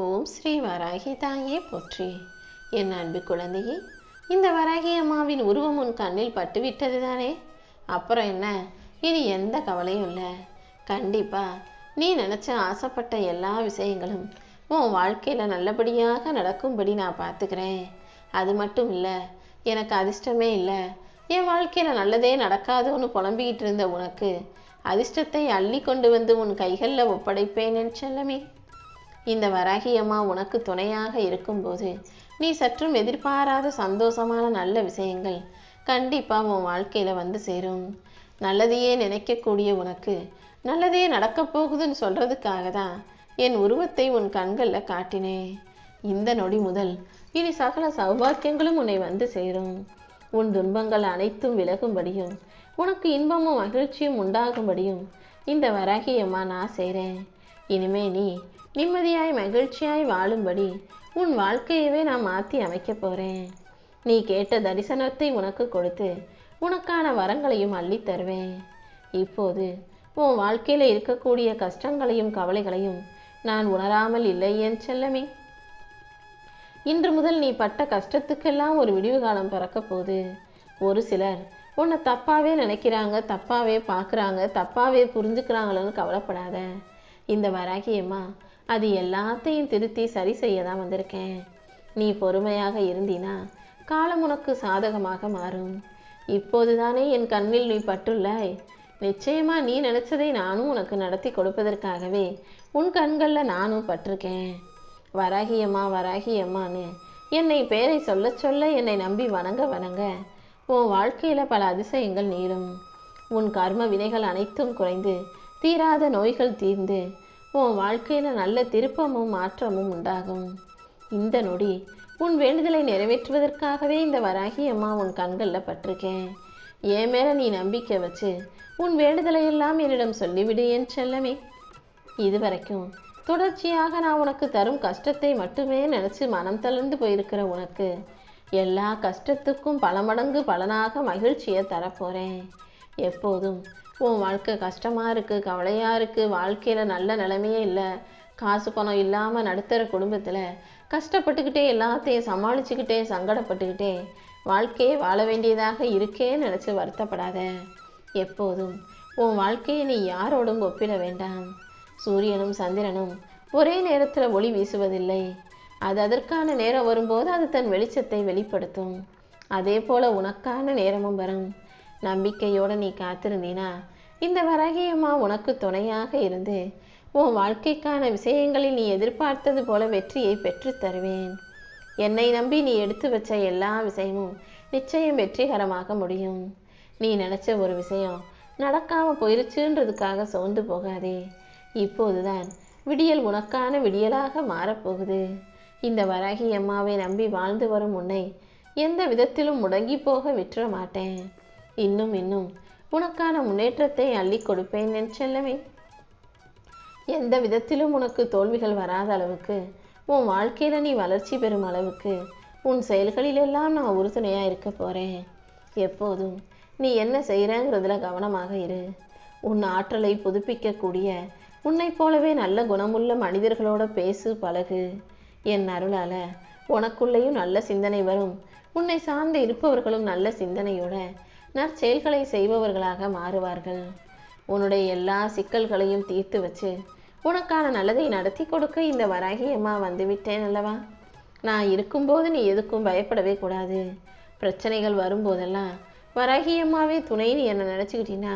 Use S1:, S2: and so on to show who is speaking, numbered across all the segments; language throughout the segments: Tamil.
S1: ஓம் ஸ்ரீ வராகி தாயே போற்றி. என் அன்பு குழந்தையே இந்த வராகி அம்மாவின் உருவம் உன் கண்ணில் பட்டுவிட்டது தானே? அப்புறம் என்ன? இனி எந்த கவலையும் இல்லை. கண்டிப்பாக நீ நினச்ச ஆசைப்பட்ட எல்லா விஷயங்களும் உன் வாழ்க்கையில் நல்லபடியாக நடக்கும்படி நான் பார்த்துக்கிறேன். அது மட்டும் இல்லை எனக்கு அதிர்ஷ்டமே இல்லை. என் வாழ்க்கையில் நல்லதே நடக்காதுன்னு புலம்பிக்கிட்டு இருந்த உனக்கு அதிர்ஷ்டத்தை அள்ளி கொண்டு வந்து உன் கைகளில் ஒப்படைப்பேன் என் செல்லமே. இந்த வராகி அம்மா உனக்கு துணையாக இருக்கும்போது நீ சற்றும் எதிர்பாராத சந்தோஷமான நல்ல விஷயங்கள் கண்டிப்பாக உன் வாழ்க்கையில் வந்து சேரும். நல்லதையே நினைக்கக்கூடிய உனக்கு நல்லதே நடக்கப் போகுதுன்னு சொல்கிறதுக்காக தான் என் உருவத்தை உன் கண்களில் காட்டினேன். இந்த நொடி முதல் இனி சகல சௌபாக்கியங்களும் உன்னை வந்து சேரும். உன் துன்பங்கள் அனைத்தும் விலகும்படியும் உனக்கு இன்பமும் மகிழ்ச்சியும் உண்டாகும்படியும் இந்த வராகியம்மா நான் செய்கிறேன் இனிமே நீ நிம்மதியாய் மகிழ்ச்சியாய் வாழும்படி உன் வாழ்க்கையவே நான் மாற்றி அமைக்க போகிறேன் நீ கேட்ட தரிசனத்தை உனக்கு கொடுத்து உனக்கான வரங்களையும் அள்ளி தருவேன். இப்போது உன் வாழ்க்கையில் இருக்கக்கூடிய கஷ்டங்களையும் கவலைகளையும் நான் உணராமல் இல்லை என் செல்லமே? இன்று முதல் நீ பட்ட கஷ்டத்துக்கெல்லாம் ஒரு விடிவு காலம் பிறக்க போகுது. ஒரு சிலர் உன்னை தப்பாவே நினைக்கிறாங்க தப்பாவே பார்க்குறாங்க தப்பாவே புரிஞ்சுக்கிறாங்களோன்னு கவலைப்படாத. இந்த வராகியம்மா அது எல்லாத்தையும் திருத்தி சரி செய்ய தான் வந்திருக்கேன். நீ பொறுமையாக இருந்தினா காலம் உனக்கு சாதகமாக மாறும். இப்போதுதானே என் கண்ணில் நீ பட்டுள்ளாய். நிச்சயமா நீ நினைச்சதை நானும் உனக்கு நடத்தி கொடுப்பதற்காகவே உன் கண்களில் நானும் பட்டிருக்கேன். வராகியம்மா வராகியம்மான்னு என்னை பேரை சொல்ல சொல்ல என்னை நம்பி வணங்க வணங்க உன் வாழ்க்கையில் பல அதிசயங்கள் நீளும். உன் கர்ம வினைகள் அனைத்தும் குறைந்து தீராத நோய்கள் தீர்ந்து உன் வாழ்க்கையில் நல்ல திருப்பமும் மாற்றமும் உண்டாகும். இந்த நொடி உன் வேண்டுதலை நிறைவேற்றுவதற்காகவே இந்த வராகி அம்மா உன் கண்களில் பட்டிருக்கேன். என் மேல நீ நம்பிக்கை வச்சு உன் வேண்டுதலை எல்லாம் என்னிடம் சொல்லிவிடு என் செல்லமே. இதுவரைக்கும் தொடர்ச்சியாக நான் உனக்கு தரும் கஷ்டத்தை மட்டுமே நினச்சி மனம் தளர்ந்து போயிருக்கிற உனக்கு எல்லா கஷ்டத்துக்கும் பல மடங்கு பலனாக மகிழ்ச்சியை தரப்போகிறேன் எப்போதும் உன் வாழ்க்கை கஷ்டமாக இருக்குது கவலையாக இருக்குது வாழ்க்கையில் நல்ல நிலைமையே இல்லை காசு பணம் இல்லாமல் நடுத்தர குடும்பத்தில் கஷ்டப்பட்டுக்கிட்டே எல்லாத்தையும் சமாளிச்சுக்கிட்டே சங்கடப்பட்டுக்கிட்டே வாழ்க்கையை வாழ வேண்டியதாக இருக்கேன்னு நினச்சி வருத்தப்படாத. எப்போதும் உன் வாழ்க்கையை நீ யாரோடும் ஒப்பிட வேண்டாம். சூரியனும் சந்திரனும் ஒரே நேரத்தில் ஒளி வீசுவதில்லை. அது அதற்கான நேரம் வரும்போது அது தன் வெளிச்சத்தை வெளிப்படுத்தும். அதே போல உனக்கான நேரமும் வரும். நம்பிக்கையோடு நீ காத்திருந்தீனா இந்த வரகியம்மா உனக்கு துணையாக இருந்து உன் வாழ்க்கைக்கான விஷயங்களில் நீ எதிர்பார்த்தது போல வெற்றியை பெற்றுத் தருவேன். என்னை நம்பி நீ எடுத்து வச்ச எல்லா விஷயமும் நிச்சயம் வெற்றிகரமாக முடியும். நீ நினச்ச ஒரு விஷயம் நடக்காம போயிருச்சுன்றதுக்காக சோர்ந்து போகாதே. இப்போதுதான் விடியல் உனக்கான விடியலாக மாறப்போகுது. இந்த வராகி அம்மாவை நம்பி வாழ்ந்து வரும் உன்னை எந்த விதத்திலும் முடங்கி போக விட்டுற மாட்டேன். இன்னும் இன்னும். உனக்கான முன்னேற்றத்தை அள்ளி கொடுப்பேன் என் செல்லமே. எந்த விதத்திலும் உனக்கு தோல்விகள் வராத அளவுக்கு உன் வாழ்க்கையில் நீ வளர்ச்சி பெறும் அளவுக்கு உன் செயல்களிலெல்லாம் நான் உறுதுணையாக இருக்க போறேன். எப்போதும் நீ என்ன செய்கிறங்கிறதுல கவனமாக இரு. உன் ஆற்றலை புதுப்பிக்கக்கூடிய உன்னைப் போலவே நல்ல குணமுள்ள மனிதர்களோட பேசு பழகு. என் அருளால் உனக்குள்ளேயும் நல்ல சிந்தனை வரும். உன்னை சார்ந்து இருப்பவர்களும் நல்ல சிந்தனையோட நற்செயல்களை செய்பவர்களாக மாறுவார்கள். உன்னுடைய எல்லா சிக்கல்களையும் தீர்த்து வச்சு உனக்கான நல்லதை நடத்தி கொடுக்க இந்த வராகி அம்மா வந்துவிட்டேன் அல்லவா? நான் இருக்கும்போது நீ எதுக்கும் பயப்படவே கூடாது. பிரச்சனைகள் வரும்போதெல்லாம் வராகி அம்மாவே துணைன்னு என்னை நினச்சிக்கிட்டீன்னா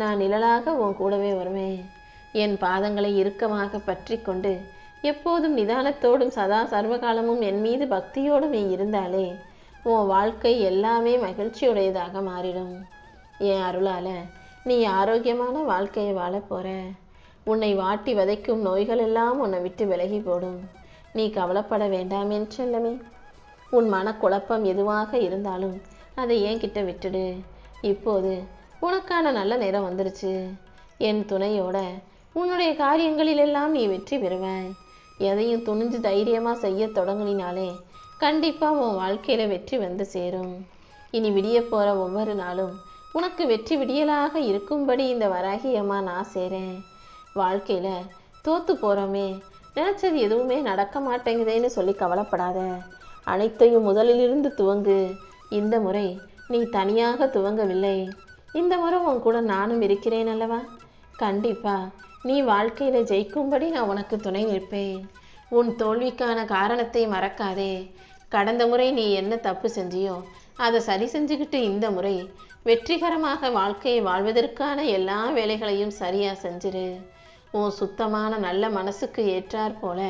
S1: நான் நிழலாக உன் கூடவே வருவேன். என் பாதங்களை இறுக்கமாக பற்றி கொண்டு எப்போதும் நிதானத்தோடும் சதா சர்வகாலமும் என் மீது பக்தியோடும் நீ இருந்தாலே உன் வாழ்க்கை எல்லாமே மகிழ்ச்சியுடையதாக மாறிடும். என் அருளால நீ ஆரோக்கியமான வாழ்க்கையை வாழப் போற. உன்னை வாட்டி வதைக்கும் நோய்கள் எல்லாம் உன்னை விட்டு விலகி போடும். நீ கவலைப்பட வேண்டாம் என்று செல்லமே. உன் மனக்குழப்பம் எதுவாக இருந்தாலும் அதை ஏன் கிட்ட விட்டுடு. இப்போது உனக்கான நல்ல நேரம் வந்துருச்சு. என் துணையோட உன்னுடைய காரியங்களிலெல்லாம் நீ வெற்றி பெறுவாய். எதையும் துணிஞ்சு தைரியமாக செய்ய தொடங்கினாலே கண்டிப்பாக உன் வாழ்க்கையில் வெற்றி வந்து சேரும். இனி விடிய போகிற ஒவ்வொரு நாளும் உனக்கு வெற்றி விடியலாக இருக்கும்படி இந்த வராகியம்மா நான் சேரேன். வாழ்க்கையில் தோற்று போகிறோமே நினச்சது எதுவுமே நடக்க மாட்டேங்குதேன்னு சொல்லி கவலைப்படாத. அனைத்தையும் முதலிலிருந்து துவங்கு. இந்த முறை நீ தனியாக துவங்கவில்லை. இந்த முறை உன் கூட நானும் இருக்கிறேன் அல்லவா? கண்டிப்பா நீ வாழ்க்கையில் ஜெயிக்கும்படி நான் உனக்கு துணை நிற்பேன். உன் தோல்விக்கான காரணத்தை மறக்காதே. கடந்த முறை நீ என்ன தப்பு செஞ்சியோ அதை சரி செஞ்சுக்கிட்டு இந்த முறை வெற்றிகரமாக வாழ்க்கையை வாழ்வதற்கான எல்லா வேலைகளையும் சரியாக செஞ்சிரு. உன் சுத்தமான நல்ல மனசுக்கு ஏற்றாற் போல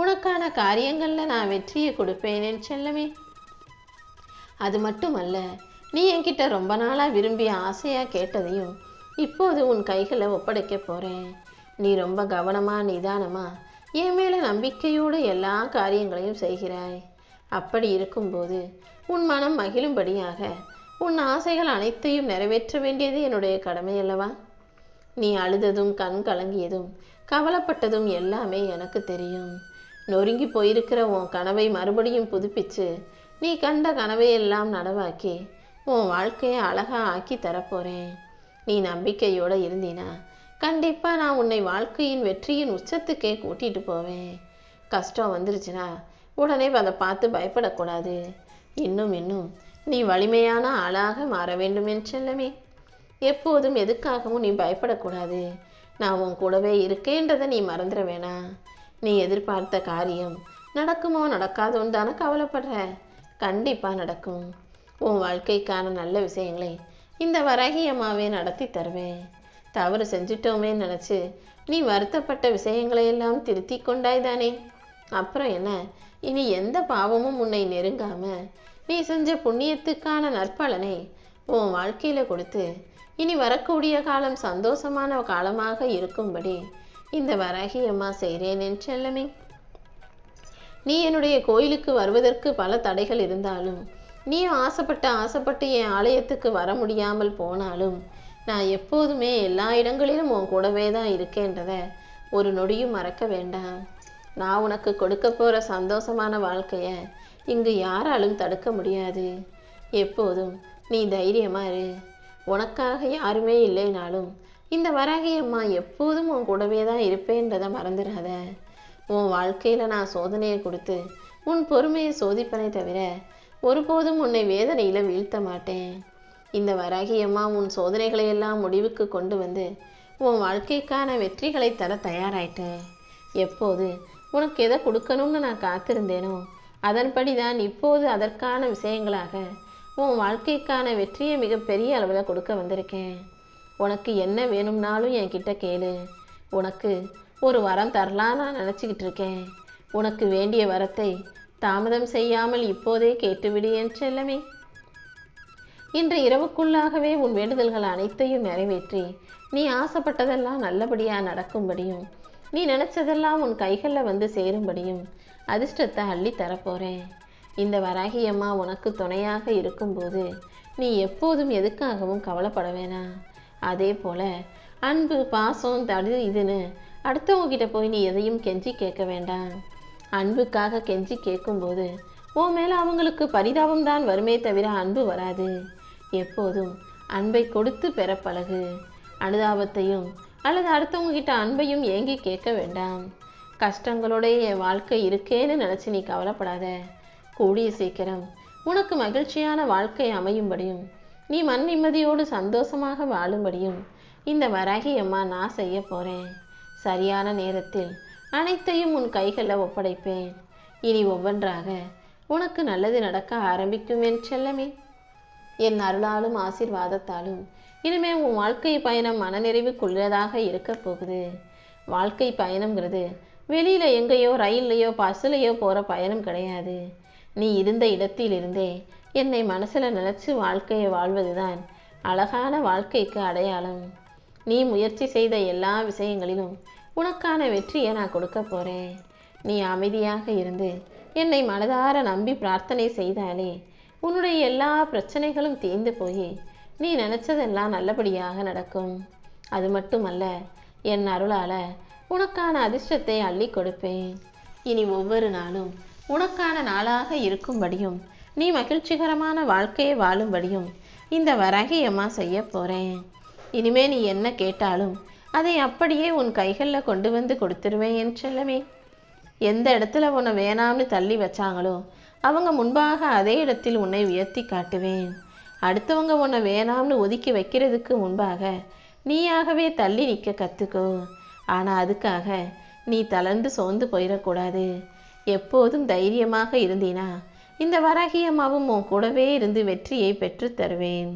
S1: உனக்கான காரியங்களில் நான் வெற்றியை கொடுப்பேனேன் செல்லமே. அது மட்டுமல்ல நீ என்கிட்ட ரொம்ப நாளாக விரும்பி ஆசையாக கேட்டதையும் இப்போது உன் கைகளை ஒப்படைக்க போகிறேன் நீ ரொம்ப கவனமாக நிதானமாக என் மேலே நம்பிக்கையோடு எல்லா காரியங்களையும் செய்கிறாய். அப்படி இருக்கும்போது உன் மனம் மகிழும்படியாக உன் ஆசைகள் அனைத்தையும் நிறைவேற்ற வேண்டியது என்னுடைய கடமை அல்லவா? நீ அழுததும் கண் கலங்கியதும் கவலைப்பட்டதும் எல்லாமே எனக்கு தெரியும். நொறுங்கி போயிருக்கிற உன் கனவை மறுபடியும் புதுப்பிச்சு நீ கண்ட கனவையெல்லாம் நடவாக்கி நனவாக்கி உன் வாழ்க்கையை அழகா ஆக்கி தரப்போறேன். நீ நம்பிக்கையோட இருந்தீனா கண்டிப்பா நான் உன்னை வாழ்க்கையின் வெற்றியின் உச்சத்துக்கே கூட்டிட்டு போவேன். கஷ்டம் வந்துருச்சுன்னா உடனே அதை பார்த்து பயப்படக்கூடாது. இன்னும் இன்னும் நீ வலிமையான ஆளாக மாற வேண்டும் என் செல்லமே. எப்போதும் எதுக்காகவும் நீ பயப்படக்கூடாது. நான் உன் கூடவே இருக்கேன்றதை நீ மறந்துட வேணாம் நீ எதிர்பார்த்த காரியம் நடக்குமோ நடக்காதோன்னு தானே கவலைப்படுற. கண்டிப்பாக நடக்கும். உன் வாழ்க்கைக்கான நல்ல விஷயங்களை இந்த வராகி நடத்தி தருவேன். தவறு செஞ்சிட்டோமே நினச்சி நீ வருத்தப்பட்ட விஷயங்களையெல்லாம் திருத்தி கொண்டாய் தானே. அப்புறம் என்ன? இனி எந்த பாவமும் உன்னை நெருங்காம நீ செஞ்ச புண்ணியத்துக்கான நற்பலனை உன் வாழ்க்கையில கொடுத்து இனி வரக்கூடிய காலம் சந்தோஷமான காலமாக இருக்கும்படி இந்த வராகி அம்மா செய்கிறேன் என் செல்லமே. நீ என்னுடைய கோயிலுக்கு வருவதற்கு பல தடைகள் இருந்தாலும் நீ ஆசைப்பட்ட ஆசைப்பட்டு என் ஆலயத்துக்கு வர முடியாமல் போனாலும் நான் எப்போதுமே எல்லா இடங்களிலும் உன் கூடவே தான் இருக்கேன்றத ஒரு நொடியும் மறக்க வேண்டாம். நான் உனக்கு கொடுக்க போகிற சந்தோஷமான வாழ்க்கையை இங்கு யாராலும் தடுக்க முடியாது. எப்போதும் நீ தைரியமாக இரு. உனக்காக யாருமே இல்லைனாலும் இந்த வராகி அம்மா எப்போதும் உன் கூடவே தான் இருப்பேன்றதை மறந்துடாத உன் வாழ்க்கையில் நான் சோதனையை கொடுத்து உன் பொறுமையை சோதிப்பனே தவிர ஒருபோதும் உன்னை வேதனையில் வீழ்த்த மாட்டேன். இந்த வராகி அம்மா உன் சோதனைகளை எல்லாம் முடிவுக்கு கொண்டு வந்து உன் வாழ்க்கைக்கான வெற்றிகளை தர தயாராயிட்டேன் எப்போது உனக்கு எதை கொடுக்கணும்னு நான் காத்திருந்தேனோ அதன்படி தான் இப்போது அதற்கான விஷயங்களாக உன் வாழ்க்கைக்கான வெற்றியை மிகப்பெரிய அளவில் கொடுக்க வந்திருக்கேன். உனக்கு என்ன வேணும்னாலும் என்கிட்ட கேளு. உனக்கு ஒரு வரம் தரலாம் நான் நினச்சிக்கிட்டு இருக்கேன். உனக்கு வேண்டிய வரத்தை தாமதம் செய்யாமல் இப்போதே கேட்டுவிடு என் செல்லமே. இன்று இரவுக்குள்ளாகவே உன் வேண்டுதல்கள் அனைத்தையும் நிறைவேற்றி நீ ஆசைப்பட்டதெல்லாம் நல்லபடியாக நடக்கும்படியும் நீ நினச்சதெல்லாம் உன் கைகளில் வந்து சேரும்படியும் அதிர்ஷ்டத்தை அள்ளி தரப்போகிறேன் இந்த வராகி அம்மா உனக்கு துணையாக இருக்கும்போது நீ எப்போதும் எதுக்காகவும் கவலைப்பட வேணாம். அதே போல் அன்பு பாசம் தடு இதுன்னு அடுத்தவங்ககிட்ட போய் நீ எதையும் கெஞ்சி கேட்க வேண்டாம். அன்புக்காக கெஞ்சி கேட்கும்போது உன் மேலே அவங்களுக்கு பரிதாபம் தான் வருமே தவிர அன்பு வராது. எப்போதும் அன்பை கொடுத்து பெற பழகு. அனுதாபத்தையும் அல்லது அடுத்தவங்க கிட்ட அன்பையும் ஏங்கி கேட்க வேண்டாம். கஷ்டங்களோட என் வாழ்க்கை இருக்கேன்னு நினச்சி நீ கவலைப்படாத. கூடிய சீக்கிரம் உனக்கு மகிழ்ச்சியான வாழ்க்கை அமையும்படியும் நீ மன் நிம்மதியோடு சந்தோஷமாக வாழும்படியும் இந்த வராகி அம்மா நான் செய்ய போகிறேன் சரியான நேரத்தில் அனைத்தையும் உன் கைகளில் ஒப்படைப்பேன். இனி ஒவ்வொன்றாக உனக்கு நல்லது நடக்க ஆரம்பிக்கும் என் செல்லமே. என் அருளாலும் ஆசீர்வாதத்தாலும். இனிமே உன் வாழ்க்கை பயணம் மனநிறைவுக்குள்ளதாக இருக்க போகுது. வாழ்க்கை பயணம்ங்கிறது வெளியில் எங்கேயோ ரயில்லையோ பஸ்ஸுலையோ போகிற பயணம் கிடையாது. நீ இருந்த இடத்திலிருந்தே என்னை மனசில் நினைச்சு வாழ்க்கையை வாழ்வதுதான் அழகான வாழ்க்கைக்கு அடையாளம். நீ முயற்சி செய்த எல்லா விஷயங்களிலும் உனக்கான வெற்றியை நான் கொடுக்க போகிறேன் நீ அமைதியாக இருந்து என்னை மனதார நம்பி பிரார்த்தனை செய்தாலே உன்னுடைய எல்லா பிரச்சனைகளும் தீர்ந்து போய் நீ நினச்சதெல்லாம் நல்லபடியாக நடக்கும். அது மட்டுமல்ல என் அருளால் உனக்கான அதிர்ஷ்டத்தை அள்ளி கொடுப்பேன். இனி ஒவ்வொரு நாளும் உனக்கான நாளாக இருக்கும்படியும் நீ மகிழ்ச்சிகரமான வாழ்க்கையை வாழும்படியும் இந்த வரகையம்மா செய்ய போகிறேன் இனிமே நீ என்ன கேட்டாலும் அதை அப்படியே உன் கைகளில் கொண்டு வந்து கொடுத்துருவேன் என் செல்லமே. எந்த இடத்துல உன்னை வேணாம்னு தள்ளி வச்சாங்களோ அவங்க முன்பாக அதே இடத்தில் உன்னை உயர்த்தி காட்டுவேன். அடுத்தவங்க உன்னை வேணாம்னு ஒதுக்கி வைக்கிறதுக்கு முன்பாக நீயாகவே தள்ளி நிற்க கற்றுக்கோ ஆனால் அதுக்காக நீ தளர்ந்து சோர்ந்து போயிடக்கூடாது. எப்போதும் தைரியமாக இருந்தீனா இந்த வராகியம்மாவும் உன் கூடவே இருந்து வெற்றியை பெற்றுத் தருவேன்.